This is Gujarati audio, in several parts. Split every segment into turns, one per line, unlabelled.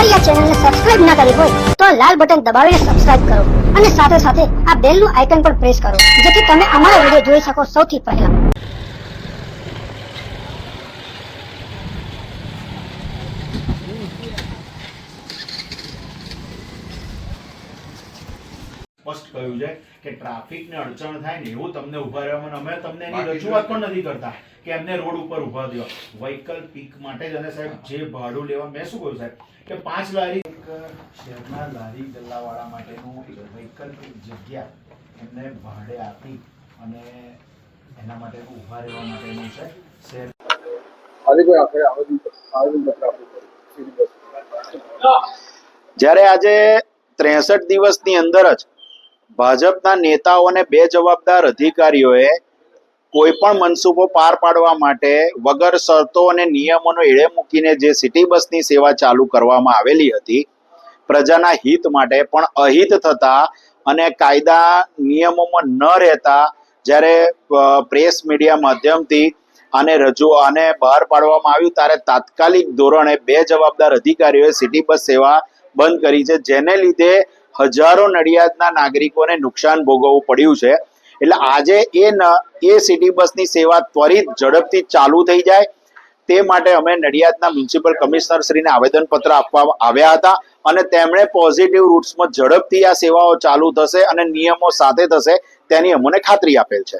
અમારી આ ચેનલને સબસ્ક્રાઇબ ના કરી હોય, તો આ લાલ બટન દબાવીને સબસ્ક્રાઇબ કરો અને સાથે સાથે આ બેલનું આઇકન પણ પ્રેસ કરો, જેથી તમે અમારા વીડિયો જોઈ શકો સૌથી પહેલા.
સ્પષ્ટ કહ્યું છે કે ટ્રાફિકને અડચણ થાય ને એવું તમને ઊભા રહેવામાં અમે તમને એની રજૂઆત પણ નથી કરતા કે એમને રોડ ઉપર ઊભા દો વૈકલ્પિક માટે જ અને સાહેબ જે ભાડું લેવા મેં શું કહ્યું સાહેબ? કે પાંચ લારી શહેરના લારી ગલ્લાવાળા માટેનું વૈકલ્પિક જગ્યા એમને ભાડે આપી અને એના માટે ઊભા રહેવા માટેનું છે. શહેર
કોઈ આવેદન પત્ર આપ્યું
જ્યારે આજે ત્રેસઠ દિવસની અંદર જ ભાજપના નેતાઓ અને બે જવાબદાર અધિકારીઓએ કોઈ પણ મનસૂબો પાર પાડવા માટે વગર શરતો અને નિયમોનો એળે મૂકીને જે સિટી બસની સેવા ચાલુ કરવામાં આવેલી હતી, પ્રજાના હિત માટે પણ અહિત થતા અને કાયદા નિયમોમાં ન રહેતા જ્યારે પ્રેસ મીડિયા માધ્યમથી આને રજૂ, આને બહાર પાડવામાં આવ્યું ત્યારે તાત્કાલિક ધોરણે બે જવાબદાર અધિકારીઓએ સિટી બસ સેવા બંધ કરી છે, જેને લીધે હજારો નડિયાદના નાગરિકોને નુકસાન ભોગવવું પડ્યું છે. એટલે આજે એ એ સિટી બસની સેવા ત્વરિત ઝડપથી ચાલુ થઈ જાય. તે માટે અમે નડિયાદના મ્યુનિસિપલ કમિશનર શ્રીને આવેદનપત્ર આપવા આવ્યા હતા. અને તેમણે પોઝિટિવ રૂટ્સમાં ઝડપથી આ સેવાઓ ચાલુ થશે અને નિયમો સાથે થશે તેની અમને ખાતરી આપેલ છે?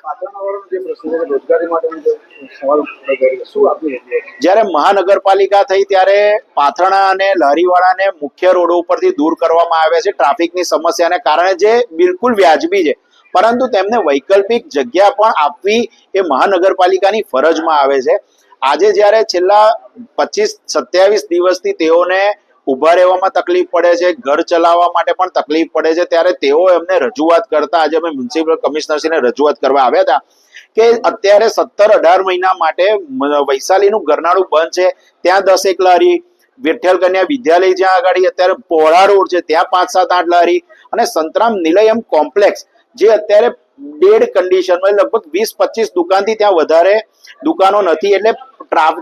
જ્યારે મહાનગરપાલિકા થઈ ત્યારે પાથરણા અને લારીવાળાને મુખ્ય રોડો ઉપરથી દૂર કરવામાં આવ્યા છે ટ્રાફિકની સમસ્યાને કારણે જે બિલકુલ વ્યાજબી છે પરંતુ તેમને વૈકલ્પિક જગ્યા પણ આપવી એ મહાનગરપાલિકાની ફરજમાં આવે છે આજે જ્યારે છેલ્લા પચીસ સત્યાવીસ દિવસથી તેઓને ઊભા રહેવામાં તકલીફ પડે છે, ઘર ચલાવવા માટે પણ તકલીફ પડે છે. ત્યારે તેઓ એમને રજૂઆત કરતા, આજે અમે મ્યુનિસિપલ કમિશનરશ્રીને રજૂઆત કરવા આવ્યા હતા કે અત્યારે સત્તર અઢાર મહિના માટે વૈશાલીનું ગરનાળું બંધ છે. ત્યાં દસ એક લારી વિઠ્ઠલ કન્યા વિદ્યાલય જ્યાં આગળ અત્યારે પોળા રોડ છે, ત્યાં પાંચ સાત આઠ લારી અને સંતરામ નિલયમ કોમ્પ્લેક્સ, જે અત્યારે ડેડ કન્ડિશનમાં લગભગ વીસ પચીસ દુકાનથી ત્યાં વધારે દુકાનો નથી. એટલે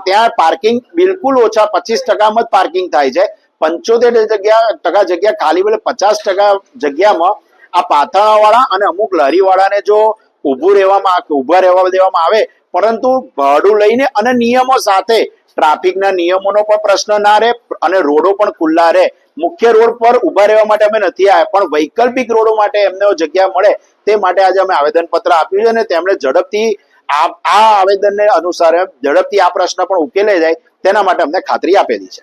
ત્યાં પાર્કિંગ બિલકુલ ઓછા પચીસ ટકામાં જ પાર્કિંગ થાય છે. પંચોતેર જગ્યા ટકા જગ્યા ખાલી એટલે પચાસ ટકા જગ્યામાં આ પાથરણાવાળા અને અમુક લારીવાળાને જો ઊભું રહેવામાં ઊભા રહેવા દેવામાં આવે, પરંતુ ભાડું લઈને અને નિયમો સાથે ટ્રાફિકના નિયમોનો પણ પ્રશ્ન ના રહે અને રોડો પણ ખુલ્લા રહે. મુખ્ય રોડ પર ઊભા રહેવા માટે અમે નથી આવ્યા, પણ વૈકલ્પિક રોડો માટે એમને જગ્યા મળે, તે માટે આજે અમે આવેદનપત્ર આપ્યું છે અને તેમણે ઝડપથી આ આ આવેદનને અનુસાર, ઝડપથી આ પ્રશ્ન પણ ઉકેલાઈ જાય, તેના માટે અમને ખાતરી આપેલી છે.